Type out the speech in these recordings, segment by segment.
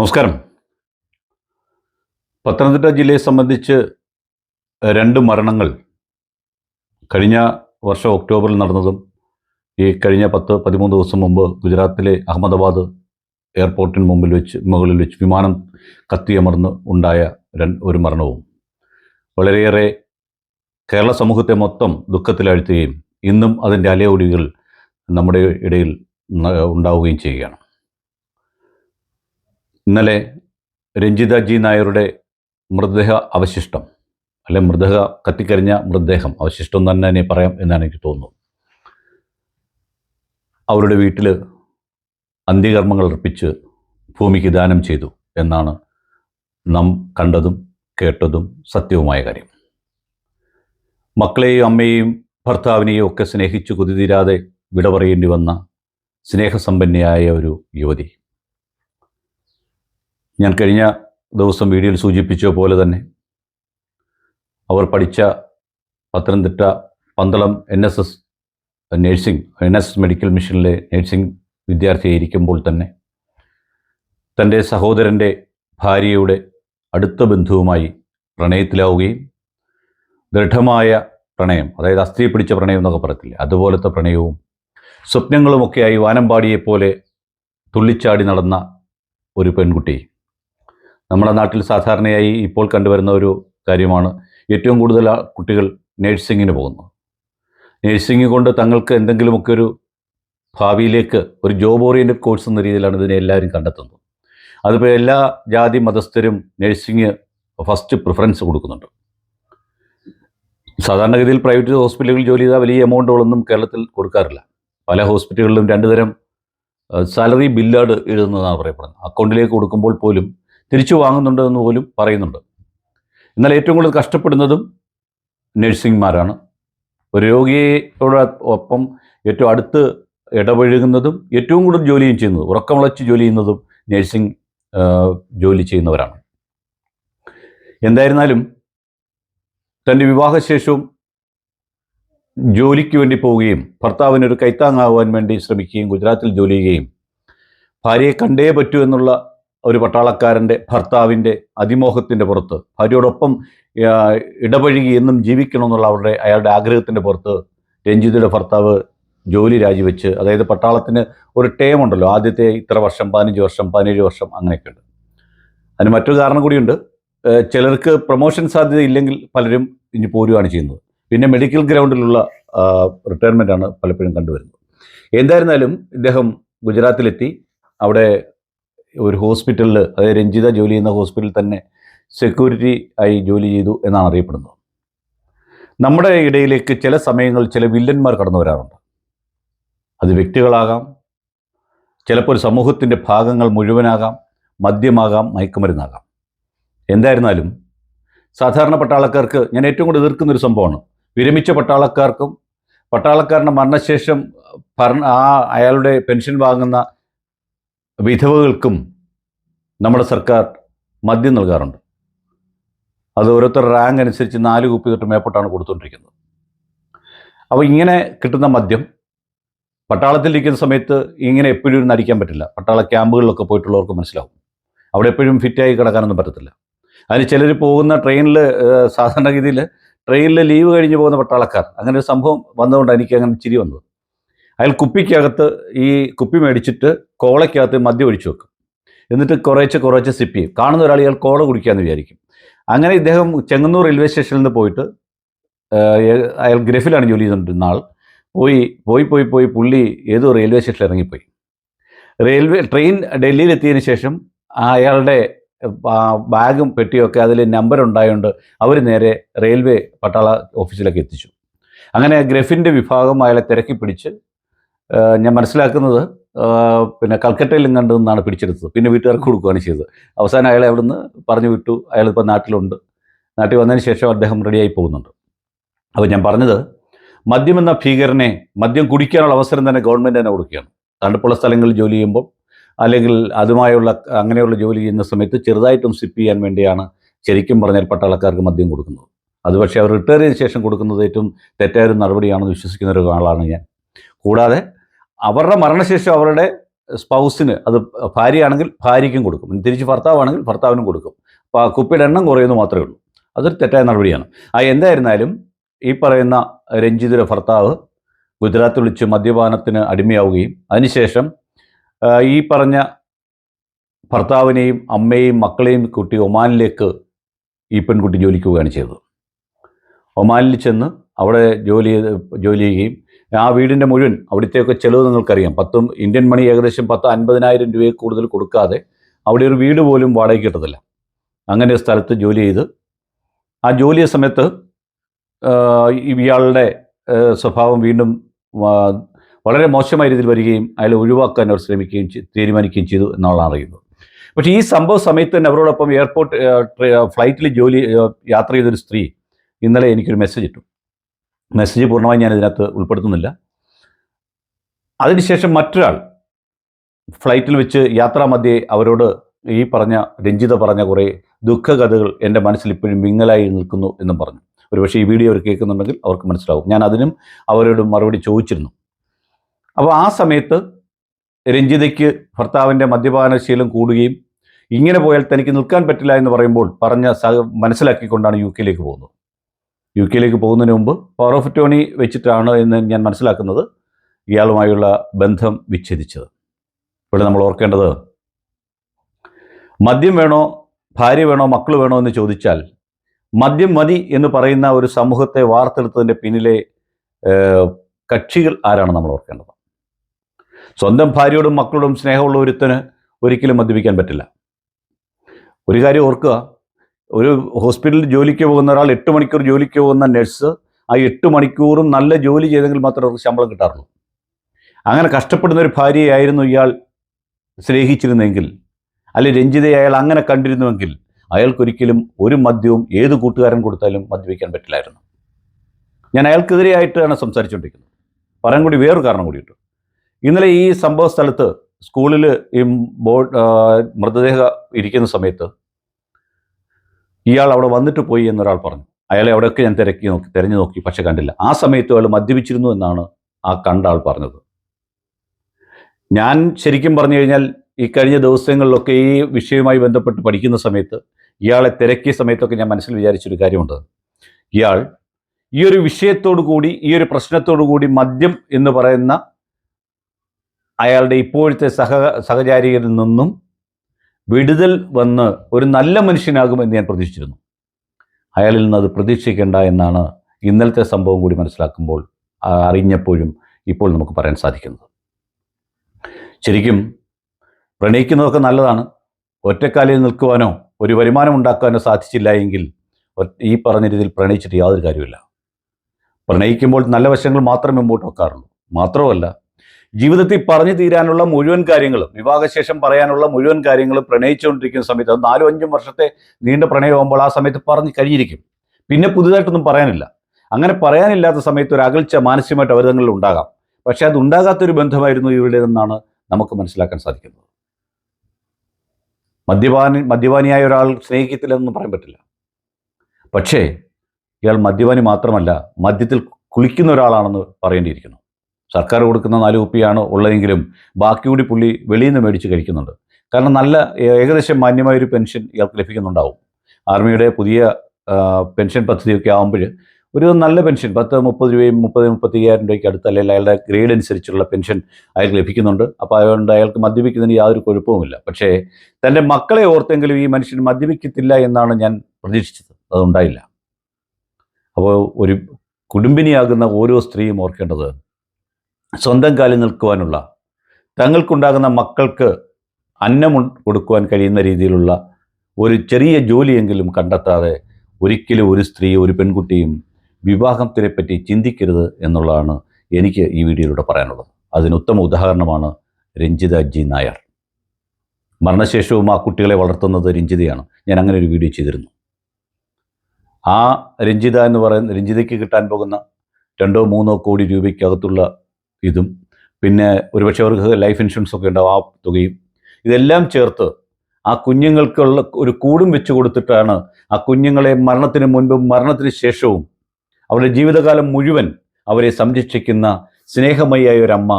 നമസ്കാരം. പത്തനംതിട്ട ജില്ലയെ സംബന്ധിച്ച് രണ്ട് മരണങ്ങൾ. കഴിഞ്ഞ വർഷം ഒക്ടോബറിൽ നടന്നതും ഈ കഴിഞ്ഞ പത്ത് പതിമൂന്ന് ദിവസം മുമ്പ് ഗുജറാത്തിലെ അഹമ്മദാബാദ് എയർപോർട്ടിന് മുമ്പിൽ വെച്ച് മുകളിൽ വെച്ച് വിമാനം കത്തിയമർന്ന് ഉണ്ടായ ഒരു മരണവും. വളരെയേറെ കേരള സമൂഹത്തെ മൊത്തം ദുഃഖത്തിലാഴ്ത്തുകയും ഇന്നും അതിന്റെ അലയൊടികൾ നമ്മുടെ ഇടയിൽ ഉണ്ടാവുകയും ചെയ്യുകയാണ്. ഇന്നലെ രഞ്ജിത ജി നായരുടെ മൃതദേഹ അവശിഷ്ടം അല്ലെ മൃതദേഹ കത്തിക്കരിഞ്ഞ മൃതദേഹം അവശിഷ്ടം തന്നെ തന്നെ പറയാം എന്നാണ് എനിക്ക് തോന്നുന്നത്. അവരുടെ വീട്ടിൽ അന്ത്യകർമ്മങ്ങൾ അർപ്പിച്ച് ഭൂമിക്ക് ദാനം ചെയ്തു എന്നാണ് നാം കണ്ടതും കേട്ടതും സത്യവുമായ കാര്യം. മക്കളെയും അമ്മയെയും ഭർത്താവിനെയും ഒക്കെ സ്നേഹിച്ചു കൊതിതീരാതെ വിട പറയേണ്ടി വന്ന സ്നേഹസമ്പന്നയായ ഒരു യുവതി ഞാൻ കഴിഞ്ഞ ദിവസം വീഡിയോയിൽ സൂചിപ്പിച്ച പോലെ തന്നെ അവർ പഠിച്ച Pathanamthitta Pandalam N S S nursing N S medical മിഷനിലെ nursing വിദ്യാർത്ഥിയായിരിക്കുമ്പോൾ തന്നെ തന്റെ സഹോദരന്റെ ഭാര്യയുടെ അടുത്ത ബന്ധുവുമായി പ്രണയത്തിലാവുകയും ദൃഢമായ പ്രണയം അതായത് അസ്ഥി പിടിച്ച പ്രണയം എന്നൊക്കെ പറയത്തില്ലേ അതുപോലത്തെ പ്രണയവും സ്വപ്നങ്ങളുമൊക്കെയായി വാനമ്പാടിയെപ്പോലെ തുള്ളിച്ചാടി നടന്ന ഒരു പെൺകുട്ടി. നമ്മുടെ നാട്ടിൽ സാധാരണയായി ഇപ്പോൾ കണ്ടുവരുന്ന ഒരു കാര്യമാണ്. ഏറ്റവും കൂടുതൽ കുട്ടികൾ നേഴ്സിങ്ങിന് പോകുന്നു. നേഴ്സിംഗ് കൊണ്ട് തങ്ങൾക്ക് എന്തെങ്കിലുമൊക്കെ ഒരു ഭാവിയിലേക്ക് ഒരു ജോബ് ഓറിയന്റഡ് കോഴ്സ് എന്ന രീതിയിലാണ് ഇതിനെ എല്ലാവരും കണ്ടെത്തുന്നത്. അതിപ്പോൾ എല്ലാ ജാതി മതസ്ഥരും നേഴ്സിംഗ് ഫസ്റ്റ് പ്രിഫറൻസ് കൊടുക്കുന്നുണ്ട്. സാധാരണഗതിയിൽ പ്രൈവറ്റ് ഹോസ്പിറ്റലുകളിൽ ജോലി ചെയ്താൽ വലിയ എമൗണ്ടുകളൊന്നും കേരളത്തിൽ കൊടുക്കാറില്ല. പല ഹോസ്പിറ്റലുകളിലും രണ്ടുതരം സാലറി ബില്ലാഡ് എഴുതുന്നതാണ് പറയപ്പെടുന്നത്. അക്കൗണ്ടിലേക്ക് കൊടുക്കുമ്പോൾ പോലും തിരിച്ചു വാങ്ങുന്നുണ്ട് എന്ന് പോലും പറയുന്നുണ്ട്. എന്നാൽ ഏറ്റവും കൂടുതൽ കഷ്ടപ്പെടുന്നതും നഴ്സിംഗ്മാരാണ്. ഒരു രോഗിയോട് ഒപ്പം ഏറ്റവും അടുത്ത് ഇടപഴകുന്നതും ഏറ്റവും കൂടുതൽ ജോലിയും ചെയ്യുന്നത് ഉറക്കമുളച്ച് ജോലി ചെയ്യുന്നതും നഴ്സിംഗ് ജോലി ചെയ്യുന്നവരാണ്. എന്തായിരുന്നാലും തന്റെ വിവാഹശേഷവും ജോലിക്ക് വേണ്ടി പോവുകയും ഭർത്താവിനൊരു കൈത്താങ്ങാവാൻ വേണ്ടി ശ്രമിക്കുകയും ഗുജറാത്തിൽ ജോലി ചെയ്യുകയും ഭാര്യയെ കണ്ടേ പറ്റൂ എന്നുള്ള ഒരു പട്ടാളക്കാരന്റെ ഭർത്താവിന്റെ അതിമോഹത്തിന്റെ പുറത്ത് ഭാര്യയോടൊപ്പം ഇടപഴകി എന്നും ജീവിക്കണമെന്നുള്ള അവരുടെ അയാളുടെ ആഗ്രഹത്തിന്റെ പുറത്ത് രഞ്ജിതയുടെ ഭർത്താവ് ജോലി രാജിവെച്ച് അതായത് പട്ടാളത്തിന് ഒരു ടേം ഉണ്ടല്ലോ ആദ്യത്തെ ഇത്ര വർഷം പതിനഞ്ച് വർഷം പതിനേഴ് വർഷം അങ്ങനെയൊക്കെ ഉണ്ട് അതിന് മറ്റൊരു കാരണം കൂടിയുണ്ട്. ചിലർക്ക് പ്രൊമോഷൻ സാധ്യത ഇല്ലെങ്കിൽ പലരും ഇനി പോരുകയാണ് ചെയ്യുന്നത്. പിന്നെ മെഡിക്കൽ ഗ്രൗണ്ടിലുള്ള റിട്ടയർമെന്റ് ആണ് പലപ്പോഴും കണ്ടുവരുന്നത്. എന്തായിരുന്നാലും ഇദ്ദേഹം ഗുജറാത്തിലെത്തി അവിടെ ഒരു ഹോസ്പിറ്റലിൽ അതായത് രഞ്ജിത ജോലി ചെയ്യുന്ന ഹോസ്പിറ്റലിൽ തന്നെ സെക്യൂരിറ്റി ആയി ജോലി ചെയ്തു എന്നാണ് അറിയപ്പെടുന്നത്. നമ്മുടെ ഇടയിലേക്ക് ചില സമയങ്ങളിൽ ചില വില്ലന്മാർ കടന്നു വരാറുണ്ട്. അത് വ്യക്തികളാകാം ചിലപ്പോൾ ഒരു സമൂഹത്തിന്റെ ഭാഗങ്ങൾ മുഴുവനാകാം മദ്യമാകാം മയക്കുമരുന്നാകാം. എന്തായിരുന്നാലും സാധാരണ പട്ടാളക്കാർക്ക് ഞാൻ ഏറ്റവും കൂടുതൽ എതിർക്കുന്നൊരു സംഭവമാണ്. വിരമിച്ച പട്ടാളക്കാർക്കും പട്ടാളക്കാരന്റെ മരണശേഷം ഭരണ ആ അയാളുടെ പെൻഷൻ വാങ്ങുന്ന വിധവകൾക്കും നമ്മുടെ സർക്കാർ മദ്യം നൽകാറുണ്ട്. അത് ഓരോരുത്തർ റാങ്ക് അനുസരിച്ച് നാല് കുപ്പി തൊട്ട് മേപ്പോട്ടാണ് കൊടുത്തുകൊണ്ടിരിക്കുന്നത്. അപ്പോൾ ഇങ്ങനെ കിട്ടുന്ന മദ്യം പട്ടാളത്തിലിരിക്കുന്ന സമയത്ത് ഇങ്ങനെ എപ്പോഴും ഇരുന്ന് അടിക്കാൻ പറ്റില്ല. പട്ടാള ക്യാമ്പുകളിലൊക്കെ പോയിട്ടുള്ളവർക്ക് മനസ്സിലാവും. അവിടെ എപ്പോഴും ഫിറ്റായി കിടക്കാനൊന്നും പറ്റത്തില്ല. അതിന് ചിലർ പോകുന്ന ട്രെയിനിൽ സാധാരണഗതിയിൽ ട്രെയിനിൽ ലീവ് കഴിഞ്ഞ് പോകുന്ന പട്ടാളക്കാർ. അങ്ങനെ ഒരു സംഭവം വന്നതുകൊണ്ട് എനിക്ക് അങ്ങനെ ചിരി വന്നത്. അയാൾ കുപ്പിക്കകത്ത് ഈ കുപ്പി മേടിച്ചിട്ട് കോളയ്ക്കകത്ത് മദ്യം ഒഴിച്ചു വെക്കും. എന്നിട്ട് കുറേച്ച് കുറേച്ച് സിപ്പ് ചെയ്യും. കാണുന്ന ഒരാൾ ഇയാൾ കോള കുടിക്കാമെന്ന് വിചാരിക്കും. അങ്ങനെ ഇദ്ദേഹം ചെങ്ങന്നൂർ റെയിൽവേ സ്റ്റേഷനിൽ നിന്ന് പോയിട്ട് അയാൾ ഗ്രഫിലാണ് ജോലി ചെയ്തുകൊണ്ടിരുന്ന ആൾ. പോയി പോയി പോയി പോയി പുള്ളി ഏതോ റെയിൽവേ സ്റ്റേഷനിൽ ഇറങ്ങിപ്പോയി. റെയിൽവേ ട്രെയിൻ ഡൽഹിയിലെത്തിയതിന് ശേഷം അയാളുടെ ബാഗും പെട്ടിയൊക്കെ അതിൽ നമ്പർ ഉണ്ടായതുകൊണ്ട് അവർ നേരെ റെയിൽവേ പട്ടാള ഓഫീസിലേക്ക് എത്തിച്ചു. അങ്ങനെ ഗ്രഫിന്റെ വിഭാഗം അയാളെ തിരക്കി പിടിച്ച് ഞാൻ മനസ്സിലാക്കുന്നത് പിന്നെ കൽക്കട്ടയിലും കണ്ടു നിന്നാണ് പിടിച്ചെടുത്തത്. പിന്നെ വീട്ടുകാർക്ക് കൊടുക്കുകയാണ് ചെയ്തത്. അവസാനം അയാളെ അവിടുന്ന് പറഞ്ഞു വിട്ടു അയാൾ ഇപ്പോൾ നാട്ടിലുണ്ട്. നാട്ടിൽ വന്നതിന് ശേഷം അദ്ദേഹം റെഡിയായി പോകുന്നുണ്ട്. അപ്പോൾ ഞാൻ പറഞ്ഞത് മദ്യം എന്ന ഭീകരനെ മദ്യം കുടിക്കാനുള്ള അവസരം തന്നെ ഗവൺമെന്റ് തന്നെ കൊടുക്കുകയാണ്. തണുപ്പുള്ള സ്ഥലങ്ങളിൽ ജോലി ചെയ്യുമ്പോൾ അല്ലെങ്കിൽ അതുമായുള്ള അങ്ങനെയുള്ള ജോലി ചെയ്യുന്ന സമയത്ത് ചെറുതായിട്ടും സിപ്പ് ചെയ്യാൻ വേണ്ടിയാണ് ശരിക്കും പറഞ്ഞാൽ പട്ടാളക്കാർക്ക് മദ്യം കൊടുക്കുന്നത്. അത് പക്ഷേ അവർ റിട്ടയർ ചെയ്ത ശേഷം കൊടുക്കുന്നത് ഏറ്റവും തെറ്റായ ഒരു നടപടിയാണെന്ന് വിശ്വസിക്കുന്ന ഒരു ആളാണ് ഞാൻ. കൂടാതെ അവരുടെ മരണശേഷം അവരുടെ സ്പൗസിന് അത് ഭാര്യയാണെങ്കിൽ ഭാര്യയ്ക്കും കൊടുക്കും. തിരിച്ച് ഭർത്താവാണെങ്കിൽ ഭർത്താവിനും കൊടുക്കും. അപ്പോൾ ആ കുപ്പിയുടെ എണ്ണം കുറയുന്നു മാത്രമേ ഉള്ളൂ. അതൊരു തെറ്റായ നടപടിയാണ്. ആ എന്തായിരുന്നാലും ഈ പറയുന്ന രഞ്ജിതിയുടെ ഭർത്താവ് ഗുജറാത്ത് വിളിച്ച് മദ്യപാനത്തിന് അടിമയാവുകയും അതിനുശേഷം ഈ പറഞ്ഞ ഭർത്താവിനെയും അമ്മയെയും മക്കളെയും കുട്ടി ഒമാനിലേക്ക് ഈ പെൺകുട്ടി ജോലിക്ക് പോവുകയാണ് ചെയ്തത്. ഒമാനിൽ ചെന്ന് അവിടെ ജോലി ജോലി ചെയ്യുകയും ആ വീടിന്റെ മുഴുവൻ അവിടുത്തെയൊക്കെ ചിലവ് നിങ്ങൾക്കറിയാം. പത്തും ഇന്ത്യൻ മണി ഏകദേശം പത്ത് അൻപതിനായിരം രൂപയിൽ കൂടുതൽ കൊടുക്കാതെ അവിടെ ഒരു വീട് പോലും വാടകയ്ക്ക് കിട്ടത്തില്ല. അങ്ങനെ ഒരു സ്ഥലത്ത് ജോലി ചെയ്ത് ആ ജോലി സമയത്ത് ഇയാളുടെ സ്വഭാവം വീണ്ടും വളരെ മോശമായ രീതിയിൽ വരികയും അയാളെ ഒഴിവാക്കാൻ അവർ ശ്രമിക്കുകയും തീരുമാനിക്കുകയും ചെയ്തു എന്നുള്ളതാണ് അറിയുന്നത്. പക്ഷേ ഈ സംഭവ സമയത്ത് തന്നെ അവരോടൊപ്പം എയർപോർട്ട് ഫ്ലൈറ്റിൽ ജോലി യാത്ര ചെയ്തൊരു സ്ത്രീ ഇന്നലെ എനിക്കൊരു മെസ്സേജ് ഇട്ടു. മെസ്സേജ് പൂർണമായി ഞാൻ ഇതിനകത്ത് ഉൾപ്പെടുത്തുന്നില്ല. അതിനുശേഷം മറ്റൊരാൾ ഫ്ലൈറ്റിൽ വെച്ച് യാത്രാമധ്യേ അവരോട് ഈ പറഞ്ഞ രഞ്ജിത പറഞ്ഞ കുറേ ദുഃഖകഥകൾ എന്റെ മനസ്സിൽ ഇപ്പോഴും മിങ്ങലായി നിൽക്കുന്നു എന്നും പറഞ്ഞു. ഒരുപക്ഷെ ഈ വീഡിയോ അവർ കേൾക്കുന്നുണ്ടെങ്കിൽ അവർക്ക് മനസ്സിലാവും. ഞാൻ അതിനും അവരോട് മറുപടി ചോദിച്ചിരുന്നു. അപ്പോൾ ആ സമയത്ത് രഞ്ജിതയ്ക്ക് ഭർത്താവിന്റെ മദ്യപാനശീലം കൂടുകയും ഇങ്ങനെ പോയാൽ തനിക്ക് നിൽക്കാൻ പറ്റില്ല എന്ന് പറയുമ്പോൾ പറഞ്ഞ മനസ്സിലാക്കിക്കൊണ്ടാണ് യു കെയിലേക്ക് പോകുന്നത്. യു കെയിലേക്ക് പോകുന്നതിന് മുമ്പ് പവർ ഓഫ് ടോണി വെച്ചിട്ടാണ് എന്ന് ഞാൻ മനസ്സിലാക്കുന്നത്. ഇയാളുമായുള്ള ബന്ധം വിച്ഛേദിച്ചത്. ഇവിടെ നമ്മൾ ഓർക്കേണ്ടത് മദ്യം വേണോ ഭാര്യ വേണോ മക്കൾ വേണോ എന്ന് ചോദിച്ചാൽ മദ്യം മതി എന്ന് പറയുന്ന ഒരു സമൂഹത്തെ വാർത്തെടുത്തതിന്റെ പിന്നിലെ കക്ഷികൾ ആരാണ് നമ്മൾ ഓർക്കേണ്ടത്? സ്വന്തം ഭാര്യയോടും മക്കളോടും സ്നേഹമുള്ള ഒരുത്തന് ഒരിക്കലും മദ്യപിക്കാൻ പറ്റില്ല. ഒരു കാര്യം ഓർക്കുക ഒരു ഹോസ്പിറ്റലിൽ ജോലിക്ക് പോകുന്ന ഒരാൾ എട്ട് മണിക്കൂർ ജോലിക്ക് പോകുന്ന നഴ്സ് ആ എട്ട് മണിക്കൂറും നല്ല ജോലി ചെയ്തെങ്കിൽ മാത്രമേ അവർക്ക് ശമ്പളം കിട്ടാറുള്ളൂ. അങ്ങനെ കഷ്ടപ്പെടുന്ന ഒരു ഭാര്യയായിരുന്നു ഇയാൾ സ്നേഹിച്ചിരുന്നെങ്കിൽ അല്ലെ രഞ്ജിതയെ അയാൾ അങ്ങനെ കണ്ടിരുന്നുവെങ്കിൽ അയാൾക്കൊരിക്കലും ഒരു മദ്യവും ഏത് കൂട്ടുകാരൻ കൊടുത്താലും മദ്യപിക്കാൻ പറ്റില്ലായിരുന്നു. ഞാൻ അയാൾക്കെതിരെയായിട്ടാണ് സംസാരിച്ചുകൊണ്ടിരിക്കുന്നത്. പറയാൻ കൂടി വേറൊരു കാരണം കൂടിയിട്ട് ഇന്നലെ ഈ സംഭവ സ്ഥലത്ത് സ്കൂളിൽ ഈ ബോർഡ് മൃതദേഹം ഇരിക്കുന്ന സമയത്ത് ഇയാൾ അവിടെ വന്നിട്ട് പോയി എന്നൊരാൾ പറഞ്ഞു. അയാളെ അവിടെയൊക്കെ ഞാൻ തിരക്കി നോക്കി തിരഞ്ഞു നോക്കി പക്ഷെ കണ്ടില്ല. ആ സമയത്ത് അയാൾ മദ്യപിച്ചിരുന്നു എന്നാണ് ആ കണ്ട ആൾ പറഞ്ഞത്. ഞാൻ ശരിക്കും പറഞ്ഞു കഴിഞ്ഞാൽ ഈ കഴിഞ്ഞ ദിവസങ്ങളിലൊക്കെ ഈ വിഷയവുമായി ബന്ധപ്പെട്ട് പഠിക്കുന്ന സമയത്ത് ഇയാളെ തിരക്കിയ സമയത്തൊക്കെ ഞാൻ മനസ്സിൽ വിചാരിച്ചൊരു കാര്യമുണ്ട്. ഇയാൾ ഈ ഒരു വിഷയത്തോടു കൂടി ഈ ഒരു പ്രശ്നത്തോടു കൂടി മദ്യം എന്ന് പറയുന്ന അയാളുടെ ഇപ്പോഴത്തെ സഹ സഹചാരികളിൽ നിന്നും വിടുതൽ വന്ന് ഒരു നല്ല മനുഷ്യനാകുമെന്ന് ഞാൻ പ്രതീക്ഷിച്ചിരുന്നു. അയാളിൽ നിന്ന് അത് പ്രതീക്ഷിക്കേണ്ട എന്നാണ് ഇന്നലത്തെ സംഭവം കൂടി മനസ്സിലാക്കുമ്പോൾ അറിഞ്ഞപ്പോഴും ഇപ്പോൾ നമുക്ക് പറയാൻ സാധിക്കുന്നത്. ശരിക്കും പ്രണയിക്കുന്നതൊക്കെ നല്ലതാണ്. ഒറ്റക്കാലിൽ നിൽക്കുവാനോ ഒരു വരുമാനം ഉണ്ടാക്കാനോ സാധിച്ചില്ല എങ്കിൽ ഈ പറഞ്ഞ രീതിയിൽ പ്രണയിച്ചിട്ട് യാതൊരു കാര്യമില്ല പ്രണയിക്കുമ്പോൾ നല്ല വശങ്ങൾ മാത്രമേ മുമ്പോട്ട് വെക്കാറുള്ളൂ. മാത്രമല്ല ജീവിതത്തിൽ പറഞ്ഞു തീരാനുള്ള മുഴുവൻ കാര്യങ്ങളും വിവാഹശേഷം പറയാനുള്ള മുഴുവൻ കാര്യങ്ങളും പ്രണയിച്ചുകൊണ്ടിരിക്കുന്ന സമയത്ത് അത് നാലും അഞ്ചും വർഷത്തെ നീണ്ട പ്രണയമാകുമ്പോൾ ആ സമയത്ത് പറഞ്ഞു കഴിഞ്ഞിരിക്കും. പിന്നെ പുതുതായിട്ടൊന്നും പറയാനില്ല. അങ്ങനെ പറയാനില്ലാത്ത സമയത്ത് ഒരു അകൽച്ച മാനസികമായിട്ട് അവരിതങ്ങളിൽ ഉണ്ടാകാം. പക്ഷേ അത് ഉണ്ടാകാത്തൊരു ബന്ധമായിരുന്നു ഇവരുടേതെന്നാണ് നമുക്ക് മനസ്സിലാക്കാൻ സാധിക്കുന്നത്. മദ്യപാനി മദ്യപാനിയായ ഒരാൾ സ്നേഹിക്കത്തില്ലെന്നൊന്നും പറയാൻ പറ്റില്ല. പക്ഷേ ഇയാൾ മദ്യപാനി മാത്രമല്ല മദ്യത്തിൽ കുളിക്കുന്ന ഒരാളാണെന്ന് പറയേണ്ടിയിരിക്കുന്നു. സർക്കാർ കൊടുക്കുന്ന നാല് കുപ്പിയാണ് ഉള്ളതെങ്കിലും ബാക്കി കൂടി പുള്ളി വെളിയിൽ നിന്ന് മേടിച്ച് കഴിക്കുന്നുണ്ട്. കാരണം നല്ല ഏകദേശം മാന്യമായൊരു പെൻഷൻ ഇയാൾക്ക് ലഭിക്കുന്നുണ്ടാവും. ആർമിയുടെ പുതിയ പെൻഷൻ പദ്ധതിയൊക്കെ ആകുമ്പോൾ ഒരു നല്ല പെൻഷൻ പത്ത് മുപ്പത് രൂപയും മുപ്പത് മുപ്പത്തി അയ്യായിരം രൂപയ്ക്ക് അടുത്ത് അല്ലെങ്കിൽ അയാളുടെ ഗ്രേഡ് അനുസരിച്ചുള്ള പെൻഷൻ അയാൾക്ക് ലഭിക്കുന്നുണ്ട്. അപ്പോൾ അതുകൊണ്ട് അയാൾക്ക് മദ്യപിക്കുന്നതിന് യാതൊരു കുഴപ്പവുമില്ല. പക്ഷേ തന്റെ മക്കളെ ഓർത്തെങ്കിലും ഈ മനുഷ്യൻ മദ്യപിക്കത്തില്ല എന്നാണ് ഞാൻ പ്രതീക്ഷിച്ചത്. അതുണ്ടായില്ല. അപ്പോൾ ഒരു കുടുംബിനിയാകുന്ന ഓരോ സ്ത്രീയും ഓർക്കേണ്ടത് സ്വന്തം കാലിൽ നിൽക്കുവാനുള്ള തങ്ങൾക്കുണ്ടാകുന്ന മക്കൾക്ക് അന്നം കൊടുക്കുവാൻ കഴിയുന്ന രീതിയിലുള്ള ഒരു ചെറിയ ജോലിയെങ്കിലും കണ്ടെത്താതെ ഒരിക്കലും ഒരു സ്ത്രീ ഒരു പെൺകുട്ടിയും വിവാഹത്തിനെ പറ്റി ചിന്തിക്കരുത് എന്നുള്ളതാണ് എനിക്ക് ഈ വീഡിയോയിലൂടെ പറയാനുള്ളത്. അതിന് ഉത്തമ ഉദാഹരണമാണ് രഞ്ജിത ജി നായർ. മരണശേഷവും ആ കുട്ടികളെ വളർത്തുന്നത് രഞ്ജിതയാണ്. ഞാൻ അങ്ങനെ ഒരു വീഡിയോ ചെയ്തിരുന്നു. ആ രഞ്ജിത എന്ന് പറയുന്ന രഞ്ജിതയ്ക്ക് കിട്ടാൻ പോകുന്ന രണ്ടോ മൂന്നോ കോടി രൂപയ്ക്കകത്തുള്ള ഇതും. പിന്നെ ഒരുപക്ഷെ അവർക്ക് ലൈഫ് ഇൻഷുറൻസ് ഒക്കെ ഉണ്ടാവും ആ തുകയും. ഇതെല്ലാം ചേർത്ത് ആ കുഞ്ഞുങ്ങൾക്കുള്ള ഒരു കൂടും വെച്ച് കൊടുത്തിട്ടാണ് ആ കുഞ്ഞുങ്ങളെ മരണത്തിന് മുൻപും മരണത്തിന് ശേഷവും അവരുടെ ജീവിതകാലം മുഴുവൻ അവരെ സംരക്ഷിക്കുന്ന സ്നേഹമയായ അമ്മ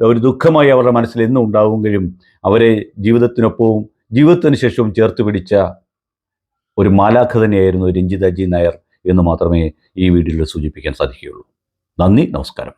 ഒരു ദുഃഖമായി അവരുടെ മനസ്സിൽ എന്നും ഉണ്ടാവുമെങ്കിലും അവരെ ജീവിതത്തിനൊപ്പവും ജീവിതത്തിന് ശേഷവും ചേർത്ത് പിടിച്ച ഒരു മാലാഖ തന്നെയായിരുന്നു രഞ്ജിത ജി നായർ എന്ന് മാത്രമേ ഈ വീഡിയോയിൽ സൂചിപ്പിക്കാൻ സാധിക്കുകയുള്ളൂ. നന്ദി നമസ്കാരം.